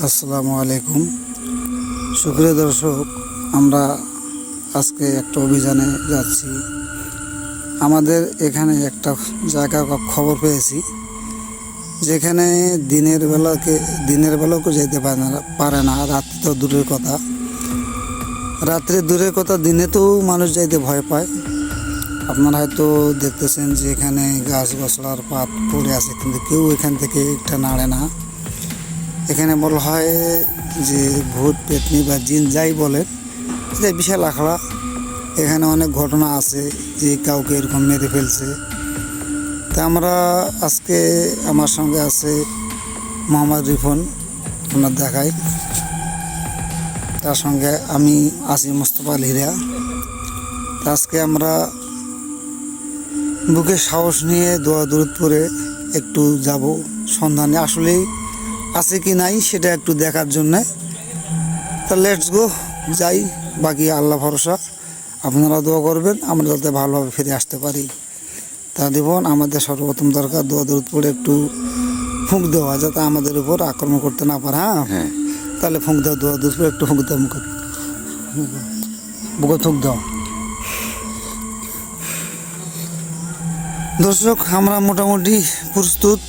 আসসালামু আলাইকুম। সুপ্রিয় দর্শক, আমরা আজকে একটা অভিযানে যাচ্ছি। আমাদের এখানে একটা জায়গা খবর পেয়েছি। যেখানে দিনের বেলাকে, দিনের বেলাও কেউ যেতে পারে না পারে না, রাত্রি তো দূরের কথা। রাত্রে দূরের কথা দিনে তো মানুষ যাইতে ভয় পায়। আপনারা হয়তো দেখতেছেন যে এখানে গাছ গছলার পাত পড়ে আছে, কিন্তু কেউ এখান থেকে একটা নাড়ে না। এখানে বলা হয় যে ভূত, পেতনি বা জিন যাই বলেন যে বিশাল আখড়া। এখানে অনেক ঘটনা আছে যে কাউকে এরকম মেরে ফেলছে। তা আমরা আজকে আমার সঙ্গে আছে মোহাম্মদ রিফন আপনার দেখাই। তার সঙ্গে আমি আছি মোস্তফা তা আজকে আমরা বুকে সাহস নিয়ে দোয়া দূরত্বরে একটু যাব সন্ধানে। আসলেই আছে কি নাই সেটা একটু দেখার জন্যে। তা লেটস গো যাই বাকি আল্লাহ ভরসা। আপনারা দোয়া করবেন আমরা যাতে ভালোভাবে ফিরে আসতে পারি। তা দেবন আমাদের সর্বপ্রথম দরকার দোয়া দূরত পড়ে একটু ফুঁক দেওয়া যাতে আমাদের উপর আক্রমণ করতে না পারে হ্যাঁ? হ্যাঁ। তাহলে ফুঁক দেওয়া দোয়া দূরত পড়ে একটু ফুঁক দেওয়া মুখে। বুকে থুক দাও দর্শক, আমরা মোটামুটি প্রস্তুত।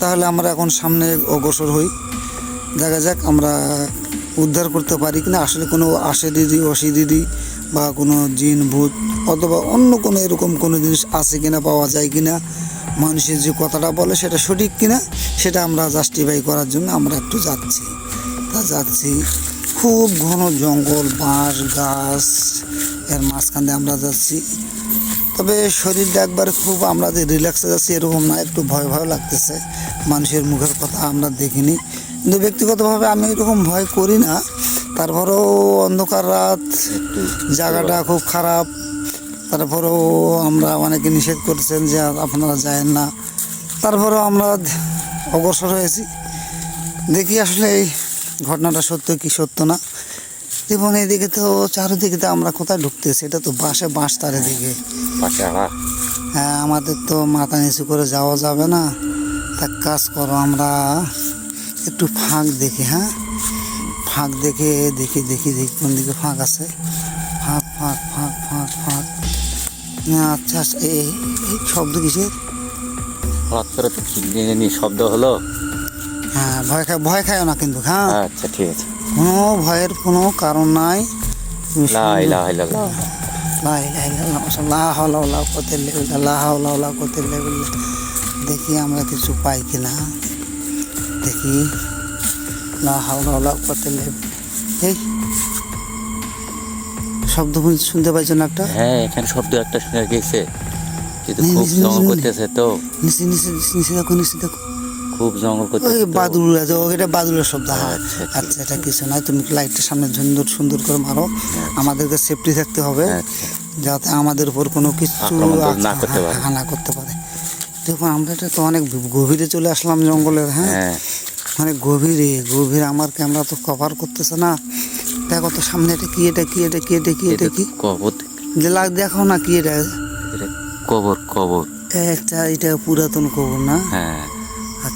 তাহলে আমরা এখন সামনে অগ্রসর হই। দেখা যাক আমরা উদ্ধার করতে পারি কিনা। আসলে কোনো আশেরিরি দিদি বা কোনো জিন, ভূত অথবা অন্য কোনো এরকম কোনো জিনিস আছে কিনা, পাওয়া যায় কিনা, মানুষের যে কথাটা বলে সেটা সঠিক কিনা, সেটা আমরা জাস্টিফাই করার জন্য আমরা একটু যাচ্ছি। তা যাচ্ছি, খুব ঘন জঙ্গল, বাঁশ, গাছ, এর মাঝখান আমরা যাচ্ছি। তবে শরীরটা একবার খুব আমরা যে রিল্যাক্সে যাচ্ছি এরকম না একটু ভয় ভয় লাগতেছে। মানুষের মুখের কথা আমরা দেখিনি। কিন্তু ব্যক্তিগতভাবে আমি এরকম ভয় করি না। তারপরেও অন্ধকার রাত জায়গাটা খুব খারাপ। তারপরেও আমরা অনেকে নিষেধ করেছেন যে আপনারা যায়েন না। তারপরেও আমরা অগ্রসর হয়েছি। দেখি আসলে এই ঘটনাটা সত্য কি সত্য না। এবং এদিকে তো চারিদিকে তো আমরা কোথায় ঢুকতেছি? এটা তো বাসে বাঁশ তার এদিকে হ্যাঁ আমাদের তো মাথা নিচু করে যাওয়া যাবে না। তা কাজ করো আমরা একটু ফাঁক দেখি হ্যাঁ? ফাঁক দেখে দেখি দেখি দেখি কোন দিকে ফাঁক আছে। ফাঁক ফাঁক ফাঁক ফাঁক ফাঁক। আচ্ছা আচ্ছা, এই এই শব্দ কিসের? হঠাৎ করে তো শব্দ হলো? হ্যাঁ ভয় খায় ভয় খায় না কিন্তু হ্যাঁ? আচ্ছা ঠিক আছে। কোনো ভয়ের কোনো কারণ নাই। দেখি আমরা কিছু পাই কিনা। দেখি। এই। শব্দ শুন- শুনতে পাইছো না একটা? হ্যাঁ এখানে শব্দ একটা শুনে গেছে। কিন্তু খুব করতেছে তো। নিচে নিচে নিচে, নিচে দেখো নিচে দেখো। খুব জঙ্গল ওই করতেছে তো। বাদুল ও এটা বাদুলের শব্দ হ্যাঁ। আচ্ছা, আচ্ছা এটা কিছু নয় তুমি লাইটটা সামনে সুন্দর সুন্দর করে মারো। আমাদেরকে সেফটি থাকতে হবে আচ্ছা। যাতে আমাদের উপর কোনো কিছু আক্রমণ আচ্ছা, না করতে পারে। না করতে দেখুন আমরা এটা তো অনেক গভীরে চলে আসলাম জঙ্গলের হ্যাঁ? হ্যাঁ। মানে গভীরে গভীরে আমার ক্যামেরা তো কভার করতেছে না। দেখো তো সামনে এটা কি এটা কি এটা কি এটা কি এটা এটা কি? কবর। দেখো না কি এটা। এটা কবর কবর। একটা এটা পুরাতন কবর না? হ্যাঁ।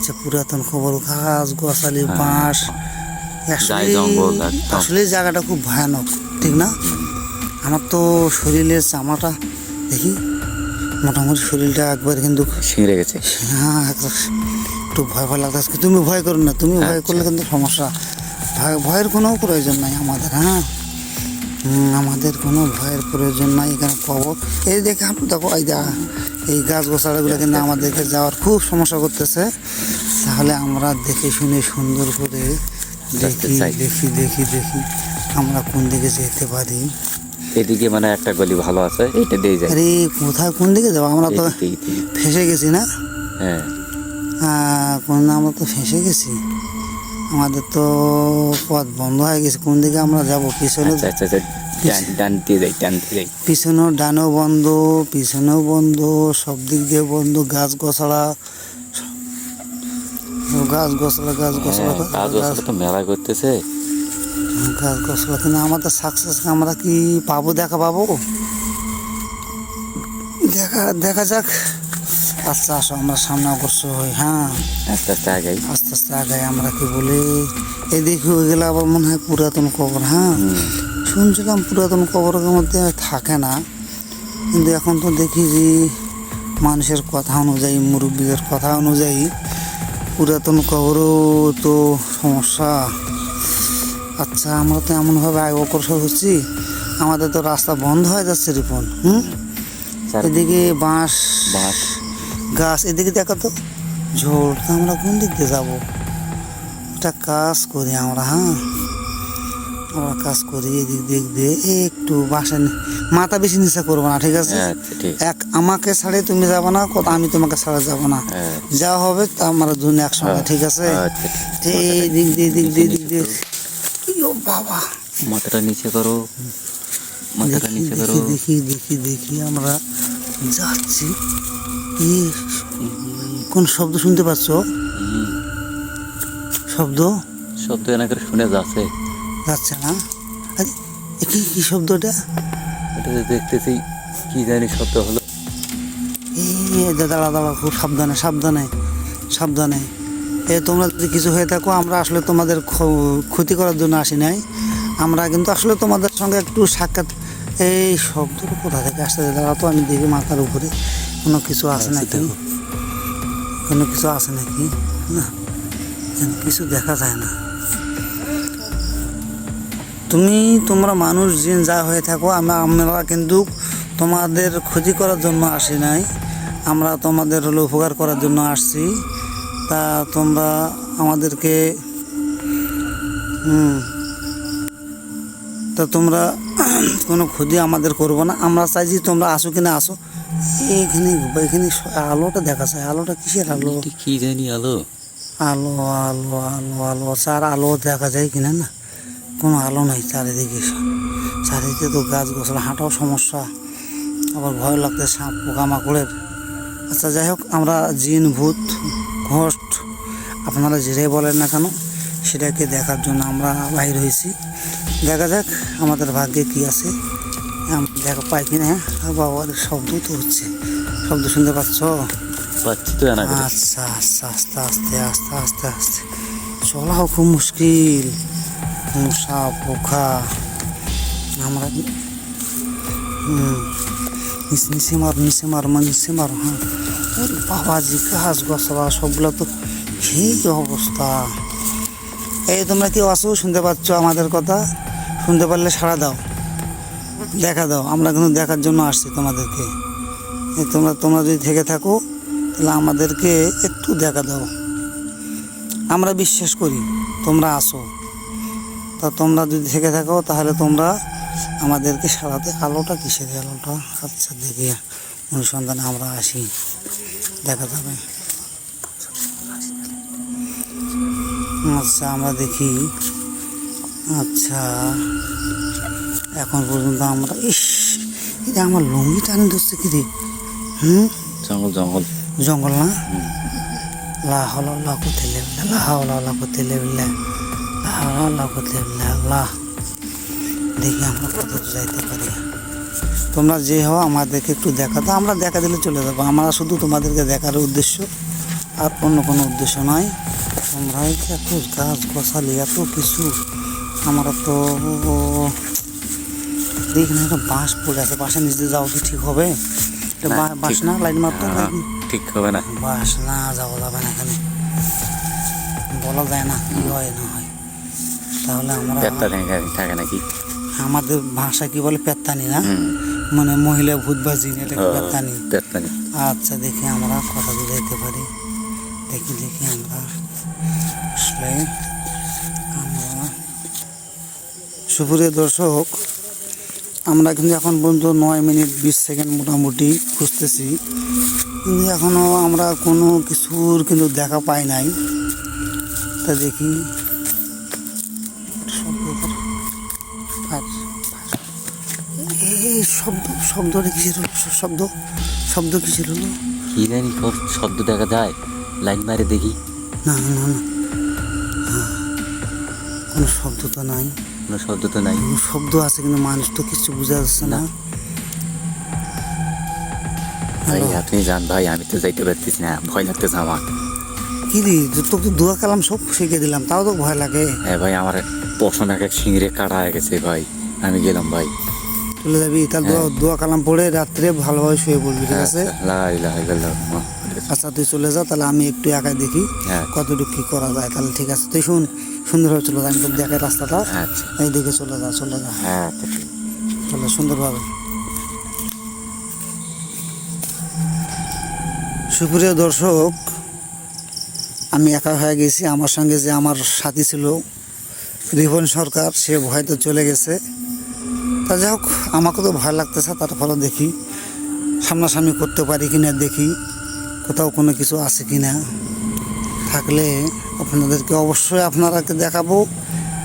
আচ্ছা পুরাতন খবর ঘাস গোসালি বাঁশ। আসলে জায়গাটা খুব ভয়ানক ঠিক না? আমার তো শরীরের চামাটা দেখি মোটামুটি শরীরটা একবার কিন্তু ছিঁড়ে গেছে। হ্যাঁ একটু ভয় ভয় লাগতেছে। তুমি ভয় করো না তুমি ভয় করলে কিন্তু সমস্যা। ভয় ভয়ের কোনো প্রয়োজন নাই আমাদের হ্যাঁ? আমাদের কোনো ভয়ের প্রয়োজন নাই এখানে খবর এই দেখে আপনি দেখো এই যা এই গাছ গোছাড়াগুলো কিন্তু আমাদেরকে যাওয়ার খুব সমস্যা করতেছে। তাহলে আমরা দেখে শুনে সুন্দর করে দেখি চাই। দেখি দেখি দেখি আমরা কোন দিকে যেতে পারি। এদিকে মানে একটা গলি ভালো আছে এটা দিয়ে যায় আরে কোথায় কোন দিকে যাব? আমরা তো। ফেসে গেছি না? হ্যাঁ। হ্যাঁ, কোন আমরা তো ফেসে গেছি? আমাদের তো পথ বন্ধ হয়ে গেছে। কোন দিকে আমরা যাব? পিছনে আচ্ছা আচ্ছা আচ্ছা ডান দিয়ে যাই ডান দিয়ে যাই পিছনেও ডানেও বন্ধ পিছনেও বন্ধ সব দিক দিয়ে বন্ধ গাছ গছড়া গাছ গছড়া গাছ গছড়া হ্যাঁ, গাছ তো মেলা করতেছে। গাছ গছড়া কিন্তু আমাদের সাকসেস আমরা কি পাবো দেখা পাবো? দেখা দেখা যাক। আচ্ছা আসো আমরা সামনে অগ্রসর হই হ্যাঁ? আস্তে আস্তে আগাই। আস্তে আস্তে আগে আমরা কি বলি? এদিকে হয়ে গেলে আবার মনে হয় পুরাতন কবর হ্যাঁ? শুনছিলাম পুরাতন কবরের মধ্যে থাকে না কিন্তু এখন তো দেখি যে মানুষের কথা অনুযায়ী মুরব্বীদের কথা অনুযায়ী পুরাতন কবরও তো সমস্যা। আচ্ছা আমরা তো এমনভাবে আগে অগ্রসর হচ্ছি আমাদের তো রাস্তা বন্ধ হয়ে যাচ্ছে রিপন হুম? এদিকে বাঁশ বাস গাছ এদিকে দেখো তো। ঝোল আমরা কোন দিক দিয়ে যাব? একটা কাজ করি আমরা হ্যাঁ? আমরা কাজ করি এদিক দিক দিয়ে একটু বাসা নি- মাথা বেশি নিচে করব না ঠিক আছে? আচ্ছা এক আমাকে ছাড়ে তুমি যাব না কত আমি তোমাকে ছাড়া যাব না। হ্যাঁ। যা হবে তা আমরা দুজন একসঙ্গে ঠিক আছে? এই দিক দিয়ে দিক দিয়ে দিক দিয়ে। বাবা? মাথাটা নিচে করো। মাথাটা নিচে করো। দেখি দেখি দেখি আমরা যাচ্ছি। এই কোন শব্দ শুনতে পাচ্ছ? শব্দ? শব্দ এনাকে শুনে যাচ্ছে। যাচ্ছে না? কি কি শব্দটা এটা? দেখতেছি কি জানি শব্দ হলো। দাঁড়া দাঁড়া খুব সাবধানে সাবধানে সাবধানে। এ তোমরা যদি কিছু হয়ে থাকো আমরা আসলে তোমাদের ক্ষতি করার জন্য আসি নাই। আমরা কিন্তু আসলে তোমাদের সঙ্গে একটু সাক্ষাৎ এই শব্দটা কোথা থেকে আসতে দাঁড়া তো আমি দেখি মাথার উপরে। কোনো কিছু আছে নাকি? কোনো কিছু আছে নাকি? না কিছু দেখা যায় না। তুমি তোমরা মানুষ জিন যা হয়ে থাকো আমরা আমরা কিন্তু তোমাদের ক্ষতি করার জন্য আসি নাই। আমরা তোমাদের হলো উপকার করার জন্য আসছি। তা তোমরা আমাদেরকে তা তোমরা কোনো ক্ষতি আমাদের করব না। আমরা চাইছি তোমরা আসো কিনা আসো। এইখানে এখানে আলোটা দেখা যায়। আলোটা কিসের আলো? কি জানি আলো? আলো আলো আলো আলো। চার আলো দেখা যায় কিনা না? কোনো আলো নাই চারিদিকে। চারিদিকে তো গাছ গোছলা হাঁটাও সমস্যা। আবার ভয় লাগতে সাপ পোকামাকড়ের। আচ্ছা যাই হোক আমরা জিন ভূত ঘোষ্ট আপনারা যেটাই বলেন না কেন সেটাকে দেখার জন্য আমরা বাহির হয়েছি। দেখা যাক আমাদের ভাগ্যে কি আছে। দেখা পাই কিনা হ্যাঁ বাবা শব্দ তো হচ্ছে। শব্দ শুনতে পাচ্ছ? পাচ্ছি তো আচ্ছা আচ্ছা আস্তে আস্তে আস্তে আস্তে আস্তে চলাও খুব মুশকিল। মশা পোখা আমরা নিচে নিচে মার নিচে মার মা নিচে মার হ্যাঁ। ওরে বাবাজি গাছ গছলা সবগুলো তো সেই অবস্থা। এই তোমরা কেউ আসো শুনতে পাচ্ছ আমাদের কথা? শুনতে পারলে সাড়া দাও। দেখা দাও, আমরা কিন্তু দেখার জন্য আসছি তোমাদেরকে। তোমরা তোমরা যদি থেকে থাকো, তাহলে আমাদেরকে একটু দেখা দাও। আমরা বিশ্বাস করি, তোমরা আসো। তা তোমরা যদি থেকে থাকো, তাহলে তোমরা আমাদেরকে সারাতে আলোটা কিসের আলোটা? আচ্ছা দেখি। অনুসন্ধানে আমরা আসি। দেখা যাবে। আচ্ছা আমরা দেখি। আচ্ছা। এখন পর্যন্ত আমরা ইস এটা আমার লুঙ্গি টানি ধরছে কি রে? হুম? জঙ্গল জঙ্গল। জঙ্গল না? লা হলা লা কোতে লেবিল্লা লা হলা লা কোতে লেবিল্লা লা হলা লা কোতে লেবিল্লা আল্লাহ দেখি আমরা কত যাইতে পারি। তোমরা যে হও আমাদেরকে একটু দেখা দাও আমরা দেখা দিলে চলে যাব। আমরা শুধু তোমাদেরকে দেখার উদ্দেশ্য আর অন্য কোনো উদ্দেশ্য নয়। তোমরা এত গাছ গোছালি এত কিছু। আমরা তো দেখি না একটা বাঁশ পড়ে আছে বাঁশের নিচে যাও কি ঠিক হবে? এটা না, বা- বাঁশ না লাইন মারতো ঠিক হবে না। বাস না যাওয়া যাবে না এখানে। বলা যায় না কি হয় না হয়। তাহলে আমরা থাকে নাকি? আমাদের ভাষা কি বলে পেত্তানি না? মানে মহিলা ভূত বা জিন এটাকে ও, পেত্তানি। আচ্ছা দেখি আমরা কথা বুঝাইতে পারি। দেখি দেখি আমরা। আসলে আমরা সুপ্রিয় দর্শক আমরা কিন্তু এখন পর্যন্ত নয় মিনিট বিশ সেকেন্ড মোটামুটি খুঁজতেছি। কিন্তু এখনও আমরা কোনো কিছুর কিন্তু দেখা পাই নাই। তা দেখি। এই শব্দ শব্দটা কিসের হলো? শব্দ শব্দ কিসের হলো? কি জানি শব্দ দেখা যায়। লাইন মারে দেখি। না না না। হ্যাঁ, কোনো শব্দ তো নাই। কোনো শব্দ তো নাই। শব্দ আছে কিন্তু মানুষ তো কিছু বোঝা যাচ্ছে না। ভাই হ্যালো। আপনি যান ভাই আমি তো যাইতে পারতেছি না ভয় লাগতেছে আমার। কি রে তোকে দোয়া কালাম সব শিখে দিলাম তাও তো ভয় লাগে। হ্যাঁ ভাই আমার পশন এক এক সিংড়ে কাটা হয়ে গেছে ভাই আমি গেলাম ভাই। চলে যাবি তাহলে দোয়া দোয়া কালাম পড়ে রাত্রে ভালোভাবে শুয়ে পড়বি ঠিক আছে? লা ইলাহা ইল্লাল্লাহ মুহাম্মাদুর রাসূলুল্লাহ। আচ্ছা তুই চলে যা তাহলে আমি একটু একাই দেখি হ্যাঁ। কতটুকু কি করা যায়। তাহলে ঠিক আছে তুই শুন সুন্দরভাবে চলে যা আমি তোর দেখাই রাস্তাটা। আচ্ছা। এই দিকে চলে যা চলে যা। হ্যাঁ তো চলে সুন্দরভাবে। সুপ্রিয় দর্শক আমি একা হয়ে গেছি। আমার সঙ্গে যে আমার সাথী ছিল রিপন সরকার সে ভয়তে চলে গেছে। তা যাই হোক আমাকে তো ভয় লাগতেছে তারপরে দেখি সামনাসামনি করতে পারি কিনা দেখি। কোথাও কোনো কিছু আছে কি না, থাকলে আপনাদেরকে অবশ্যই আপনারাকে দেখাবো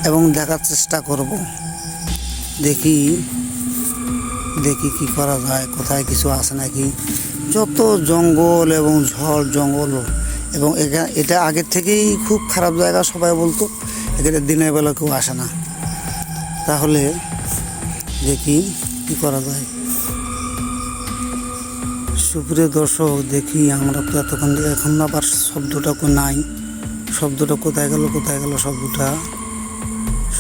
এবং দেখার চেষ্টা করব। দেখি দেখি কি করা যায়, কোথায় কিছু আছে নাকি। যত জঙ্গল এবং ঝড় জঙ্গল এবং এটা আগের থেকেই খুব খারাপ জায়গা সবাই বলতো, এখানে দিনের বেলা কেউ আসে না। তাহলে দেখি কি করা যায়। সুপ্রিয় দর্শক, দেখি আমরা তো এতক্ষণ এখন আবার শব্দটা নাই। শব্দটা কোথায় গেল কোথায় গেল শব্দটা?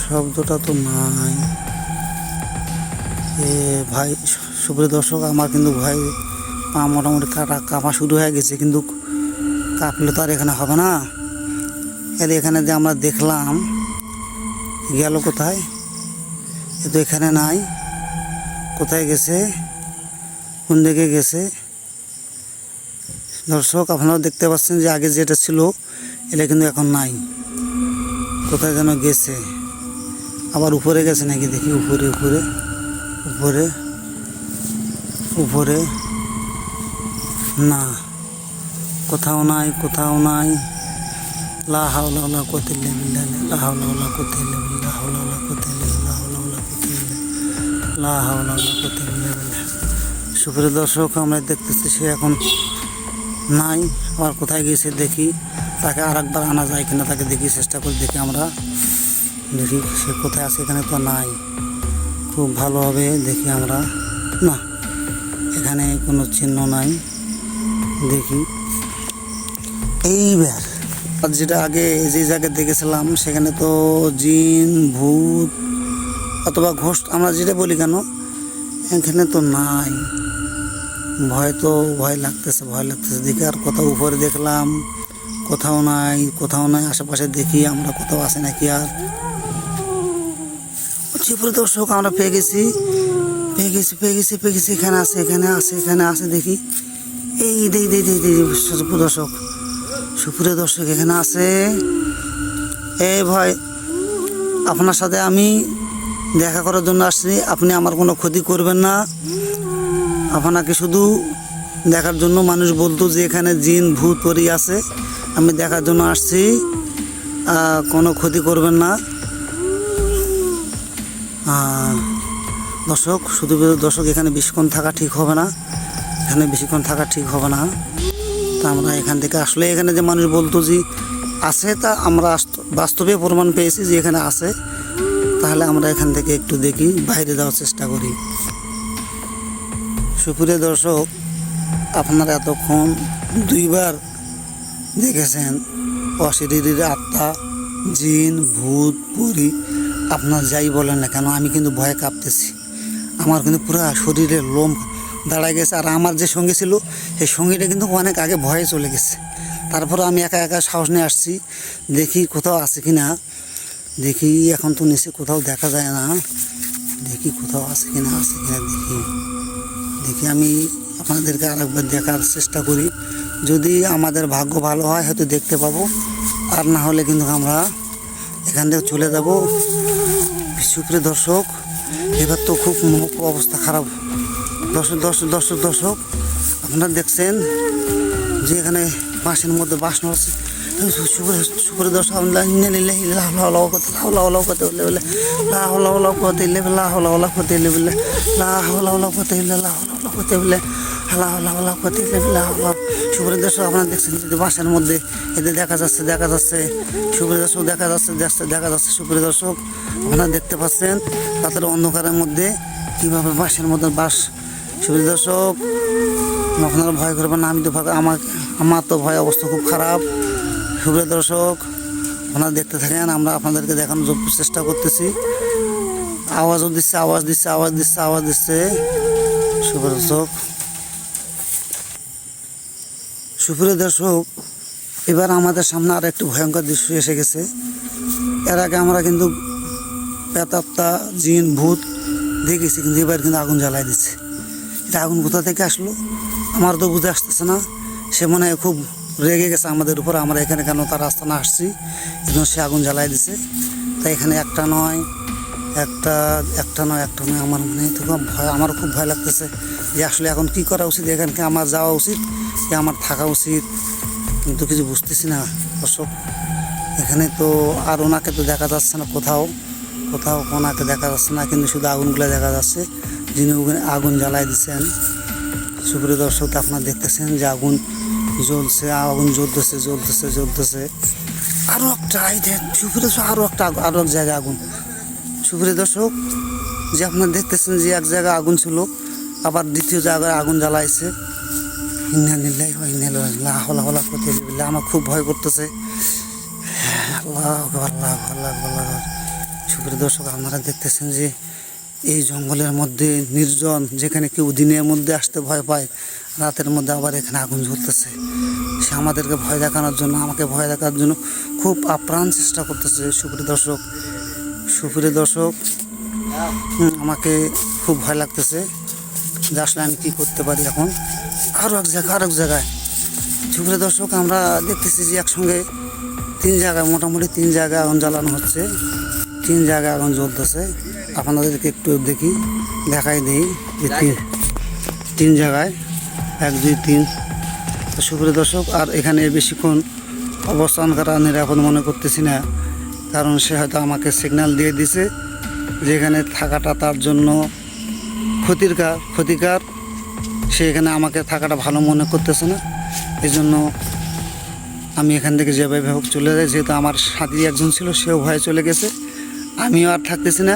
শব্দটা তো নাই। এ ভাই, সুপ্রিয় দর্শক, আমার কিন্তু ভাই পা মোটামুটি কাটা কাঁপা শুরু হয়ে গেছে, কিন্তু কাঁপলে তো আর এখানে হবে না। এর এখানে যে আমরা দেখলাম, গেল কোথায়? এ তো এখানে নাই। কোথায় গেছে? কোন দিকে গেছে? দর্শক আপনারা দেখতে পাচ্ছেন যে আগে যেটা ছিল, এটা কিন্তু এখন নাই। কোথায় যেন গেছে। আবার উপরে গেছে নাকি দেখি, উপরে উপরে উপরে উপরে। না, কোথাও নাই কোথাও নাই। লা হাওলা ওয়ালা কুওয়াতা ইল্লা বিল্লাহ, লা হাওলা ওয়ালা কুওয়াতা ইল্লা বিল্লাহ হাওলা ওয়ালা কুওয়াতা ইল্লা লা হাওলা লা হাওলা সুপ্রিয় দর্শক, আমরা দেখতেছি সে এখন নাই, আবার কোথায় গিয়েছে দেখি, তাকে আর একবার আনা যায় কিনা তাকে দেখি, চেষ্টা করি দেখি আমরা। দেখি সে কোথায় আছে, এখানে তো নাই। খুব ভালো হবে দেখি আমরা। না, এখানে কোনো চিহ্ন নাই। দেখি। এইবার, আর যেটা আগে যে জায়গায় দেখেছিলাম, সেখানে তো জিন, ভূত, অথবা ঘোষ, আমরা যেটা বলি কেন, এখানে তো নাই। ভয় তো ভয় লাগতেছে ভয় লাগতেছে। দেখি আর কোথাও উপরে দেখলাম, কোথাও নাই কোথাও নাই, আশেপাশে দেখি আমরা কোথাও আছে নাকি আর। চিপুরে দর্শক আমরা পেয়ে গেছি পেয়ে গেছি পেয়ে গেছি পেয়ে গেছি। এখানে আছে এখানে আছে এখানে আছে, দেখি। এই দেই দেই দেই দেই সুপ্রিয় দর্শক সুপ্রিয় দর্শক এখানে আছে। এই ভাই, আপনার সাথে আমি দেখা করার জন্য আসছি, আপনি আমার কোনো ক্ষতি করবেন না। আপনাকে শুধু দেখার জন্য মানুষ বলতো যে এখানে জিন, ভূত, পরি আছে। আমি দেখার জন্য আসছি। কোনো ক্ষতি করবেন না। দর্শক, শুধু দর্শক, এখানে বেশিক্ষণ থাকা ঠিক হবে না। এখানে বেশিক্ষণ থাকা ঠিক হবে না। তা আমরা এখান থেকে আসলে এখানে যে মানুষ বলতো যে আছে, তা আমরা বাস্তবে প্রমাণ পেয়েছি যে এখানে আছে। তাহলে আমরা এখান থেকে একটু দেখি, বাইরে যাওয়ার চেষ্টা করি। সুপ্রিয় দর্শক, আপনারা এতক্ষণ দুইবার দেখেছেন অশরীরের আত্মা, জিন, ভূত, পরি, আপনার যাই বলেন না কেন, আমি কিন্তু ভয়ে কাঁপতেছি। আমার কিন্তু পুরো শরীরের লোম দাঁড়ায় গেছে, আর আমার যে সঙ্গী ছিল, সেই সঙ্গীটা কিন্তু অনেক আগে ভয়ে চলে গেছে। তারপরে আমি একা একা সাহস নিয়ে আসছি, দেখি কোথাও আছে কি না দেখি এখন তো নিচে কোথাও দেখা যায় না। দেখি কোথাও আছে কি না আছে কি না দেখি। দেখি আমি আপনাদেরকে আরেকবার দেখার চেষ্টা করি যদি আমাদের ভাগ্য ভালো হয় হয়তো দেখতে পাবো আর না হলে কিন্তু আমরা এখান থেকে চলে যাব সুপ্রিয় দর্শক এবার তো খুব ম- অবস্থা খারাপ দর্শক দর্শক দর্শক দর্শক আপনারা দেখছেন যে এখানে বাঁশের মধ্যে বাঁশ নড়ছে সুপ্রিয় দর্শক আমরা ইন্না লিল্লাহি লা হাওলা ওয়ালা কুওয়াতা ইল্লা বিল্লাহ লা হাওলা ওয়ালা কুওয়াতা ইল্লা বিল্লাহ লা হাওলা হালা হালা ইল্লা করতে লা হাওলা ওয়ালা কুওয়াতা ইল্লা বিল্লাহ লা হাওলা ওয়ালা কুওয়াতা ইল্লা বিল্লাহ লা হাওলা ওয়ালা কুওয়াতা ইল্লা বিল্লাহ আল্লাহ সুপ্রিয় দর্শক আপনারা দেখছেন যে বাঁশের মধ্যে এদের দেখা যাচ্ছে দেখা যাচ্ছে। সুপ্রিয় দর্শক দেখা যাচ্ছে যাচ্ছে দেখা যাচ্ছে। সুপ্রিয় দর্শক আপনারা দেখতে পাচ্ছেন তাদের অন্ধকারের মধ্যে কীভাবে বাঁশের মধ্যে বাস। সুপ্রিয় দর্শক আপনারা ভয় করবেন না, আমি তো আমার আমার তো ভয় অবস্থা খুব খারাপ। সুপ্রিয় দর্শক আপনারা দেখতে থাকেন, আমরা আপনাদেরকে দেখানোর চেষ্টা করতেছি। আওয়াজও দিচ্ছে, আওয়াজ দিচ্ছে আওয়াজ দিচ্ছে আওয়াজ দিচ্ছে। সুপ্রিয় দর্শক সুপ্রিয় দর্শক, এবার আমাদের সামনে আর একটু ভয়ঙ্কর দৃশ্য এসে গেছে। এর আগে আমরা কিন্তু পেতাপ্তা জিন, ভূত দেখেছি, কিন্তু এবার কিন্তু আগুন জ্বালাই দিচ্ছে। এটা আগুন কোথা থেকে আসলো? আমার তো বুঝে আসতেছে না। সে মনে হয় খুব রেগে গেছে আমাদের উপর। আমরা এখানে কেন তার রাস্তা না আসছি? এজন্য সে আগুন জ্বালাই দিছে তাই এখানে একটা নয় একটা একটা নয় একটা নয়, আমার মনে হয় ভয়, আমারও খুব ভয় লাগতেছে যে আসলে এখন কি করা উচিত, এখানকে আমার যাওয়া উচিত যে আমার থাকা উচিত, কিন্তু কিছু বুঝতেছি না অশোক এখানে তো আর ওনাকে তো দেখা যাচ্ছে না কোথাও কোথাও ওনাকে দেখা যাচ্ছে না, কিন্তু শুধু আগুনগুলো দেখা যাচ্ছে, যিনি আগুন জ্বালাই দিচ্ছেন। সুপ্রিয় দর্শক, আপনারা দেখতেছেন যে আগুন জ্বলছে, আগুন জ্বলতেছে জ্বলতেছে জ্বলতেছে। আরও একটা দেখ সুপ্রিয় আরও একটা আরও এক জায়গায় আগুন। সুপ্রিয় দর্শক, যে আপনারা দেখতেছেন যে এক জায়গায় আগুন ছিল, আবার দ্বিতীয় জায়গায় আগুন জ্বালাইছে। আমার খুব ভয় করতেছে। আল্লাহ সুপ্রিয় দর্শক, আপনারা দেখতেছেন যে এই জঙ্গলের মধ্যে নির্জন, যেখানে কেউ দিনের মধ্যে আসতে ভয় পায়, রাতের মধ্যে আবার এখানে আগুন জ্বলতেছে। সে আমাদেরকে ভয় দেখানোর জন্য, আমাকে ভয় দেখার জন্য খুব আপ্রাণ চেষ্টা করতেছে। সুপ্রিয় দর্শক সুপ্রিয় দর্শক আমাকে খুব ভয় লাগতেছে যে আসলে আমি কী করতে পারি এখন। আরও এক জায়গায় আরও এক জায়গায়। সুপ্রিয় দর্শক, আমরা দেখতেছি যে একসঙ্গে তিন জায়গায়, মোটামুটি তিন জায়গায় আগুন জ্বালানো হচ্ছে। তিন জায়গায় আগুন জ্বলতেছে। আপনাদেরকে একটু দেখি, দেখাই দিই যে তিন তিন জায়গায়, এক, দুই, তিন। সুপ্রিয় দর্শক, আর এখানে বেশিক্ষণ অবস্থান করা নিরাপদ মনে করতেছি না। কারণ সে হয়তো আমাকে সিগন্যাল দিয়ে দিছে যে এখানে থাকাটা তার জন্য ক্ষতিরকার ক্ষতিকার। সে এখানে আমাকে থাকাটা ভালো মনে করতেছে না। এই জন্য আমি এখান থেকে যেভাবে হোক চলে যাই। যেহেতু আমার সাথী একজন ছিল, সেও ভয়ে চলে গেছে। আমিও আর থাকতেছি না।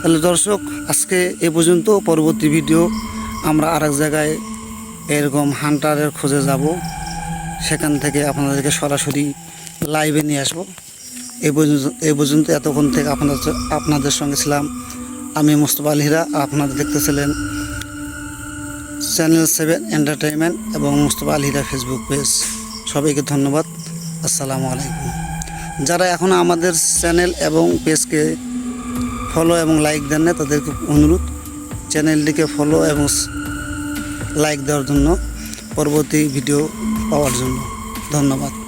তাহলে দর্শক, আজকে এ পর্যন্ত, পরবর্তী ভিডিও আমরা আর এক জায়গায় এরকম হান্টারের খোঁজে যাব। সেখান থেকে আপনাদেরকে সরাসরি লাইভে নিয়ে আসব। এই পর্যন্ত এই পর্যন্ত এতক্ষণ থেকে আপনাদের আপনাদের সঙ্গে ছিলাম। আমি মোস্তফা আল হীরা, আপনারা দেখতেছিলেন চ্যানেল সেভেন এন্টারটেনমেন্ট এবং মুস্তফা আল হীরা ফেসবুক পেজ সবাইকে ধন্যবাদ। আসসালামু আলাইকুম। যারা এখনও আমাদের চ্যানেল এবং পেজকে ফলো এবং লাইক দেন না তাদেরকে অনুরোধ চ্যানেলটিকে ফলো এবং লাইক দেওয়ার জন্য, পরবর্তী ভিডিও পাওয়ার জন্য। ধন্যবাদ।